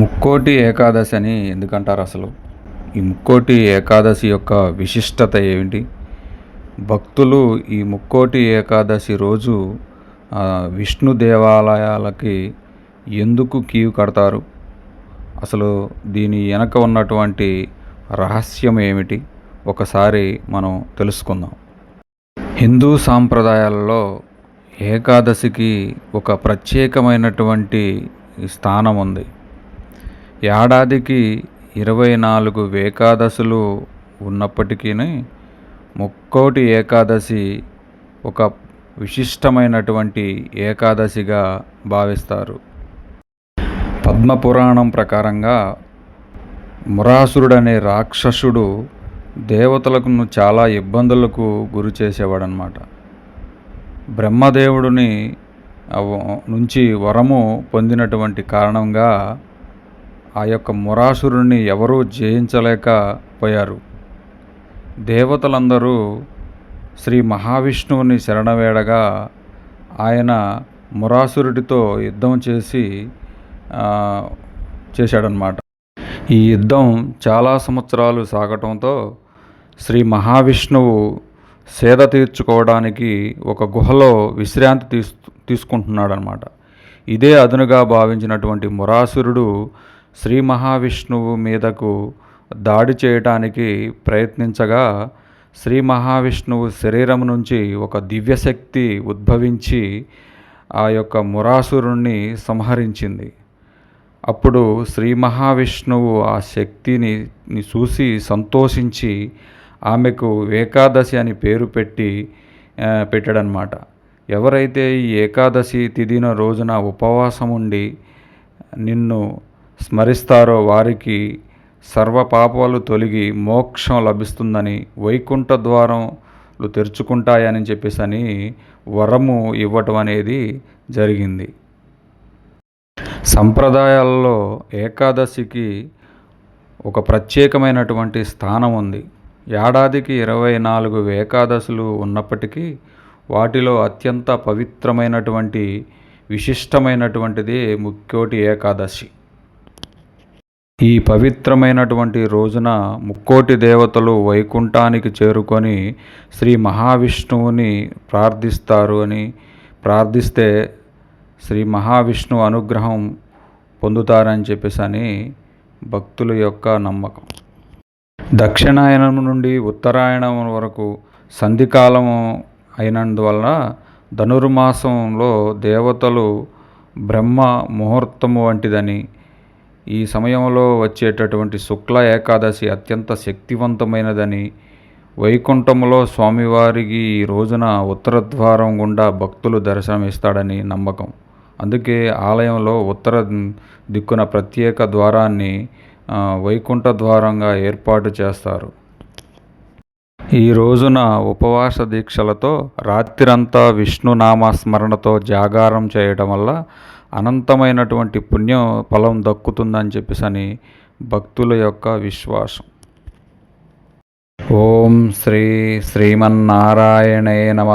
ముక్కోటి ఏకాదశి అని ఎందుకంటారు అసలు? ఈ ముక్కోటి ఏకాదశి యొక్క విశిష్టత ఏమిటి? భక్తులు ఈ ముక్కోటి ఏకాదశి రోజు విష్ణు దేవాలయాలకి ఎందుకు క్యూ కడతారు? అసలు దీని వెనక ఉన్నటువంటి రహస్యం ఏమిటి? ఒకసారి మనం తెలుసుకుందాం. హిందూ సాంప్రదాయాలలో ఏకాదశికి ఒక ప్రత్యేకమైనటువంటి స్థానం ఉంది. ఏడాదికి ఇరవై నాలుగు ఏకాదశులు ఉన్నప్పటికీ ముక్కోటి ఏకాదశి ఒక విశిష్టమైనటువంటి ఏకాదశిగా భావిస్తారు. పద్మపురాణం ప్రకారంగా మురాసురుడనే రాక్షసుడు దేవతలకు చాలా ఇబ్బందులకు గురి చేసేవాడనమాట బ్రహ్మదేవుడిని నుంచి వరము పొందినటువంటి కారణంగా ఆ యొక్క మురాసురుణ్ణి ఎవరూ జయించలేకపోయారు దేవతలందరూ శ్రీ మహావిష్ణువుని శరణవేడగా ఆయన మురాసురుడితో యుద్ధం చేసి చేశాడనమాట ఈ యుద్ధం చాలా సంవత్సరాలు సాగటంతో శ్రీ మహావిష్ణువు సేద తీర్చుకోవడానికి ఒక గుహలో విశ్రాంతి తీసు తీసుకుంటున్నాడనమాట ఇదే అదునుగా భావించినటువంటి మురాసురుడు శ్రీ మహావిష్ణువు మీదకు దాడి చేయటానికి ప్రయత్నించగా శ్రీ మహావిష్ణువు శరీరం నుంచి ఒక దివ్యశక్తి ఉద్భవించి ఆ యొక్క మురాసురుణ్ణి సంహరించింది. అప్పుడు శ్రీ మహావిష్ణువు ఆ శక్తిని చూసి సంతోషించి ఆమెకు ఏకాదశి అని పేరు పెట్టి పెట్టాడనమాట. ఎవరైతే ఈ ఏకాదశి తిదిన రోజున ఉపవాసం ఉండి నిన్ను స్మరిస్తారో వారికి సర్వపాపాలు తొలగి మోక్షం లభిస్తుందని వైకుంఠ ద్వారంలు తెరుచుకుంటాయని చెప్పేసి అని వరము ఇవ్వటం అనేది జరిగింది. సంప్రదాయాల్లో ఏకాదశికి ఒక ప్రత్యేకమైనటువంటి స్థానం ఉంది. ఏడాదికి ఇరవై నాలుగు ఏకాదశులు ఉన్నప్పటికీ వాటిలో అత్యంత పవిత్రమైనటువంటి విశిష్టమైనటువంటిది ముక్కోటి ఏకాదశి. ఈ పవిత్రమైనటువంటి రోజున ముక్కోటి దేవతలు వైకుంఠానికి చేరుకొని శ్రీ మహావిష్ణువుని ప్రార్థిస్తారు అని ప్రార్థిస్తే శ్రీ మహావిష్ణువు అనుగ్రహం పొందుతారని చెప్పేసి అని భక్తుల యొక్క నమ్మకం. దక్షిణాయనం నుండి ఉత్తరాయణం వరకు సంధికాలం అయినందువలన ధనుర్మాసంలో దేవతలు బ్రహ్మ ముహూర్తము వంటిదని ఈ సమయంలో వచ్చేటటువంటి శుక్ల ఏకాదశి అత్యంత శక్తివంతమైనదని వైకుంఠంలో స్వామివారికి ఈ రోజున ఉత్తర ద్వారం గుండా భక్తులు దర్శనమిస్తాడని నమ్మకం. అందుకే ఆలయంలో ఉత్తర దిక్కున ప్రత్యేక ద్వారాన్ని వైకుంఠ ద్వారంగా ఏర్పాటు చేస్తారు. ఈ రోజున ఉపవాస దీక్షలతో రాత్రిరంతా విష్ణునామ స్మరణతో జాగారం చేయటం వల్ల అనంతమైనటువంటి పుణ్యం ఫలం దక్కుతుందని చెప్పేసి అని భక్తుల యొక్క విశ్వాసం. ఓం శ్రీ శ్రీమన్నారాయణే నమ.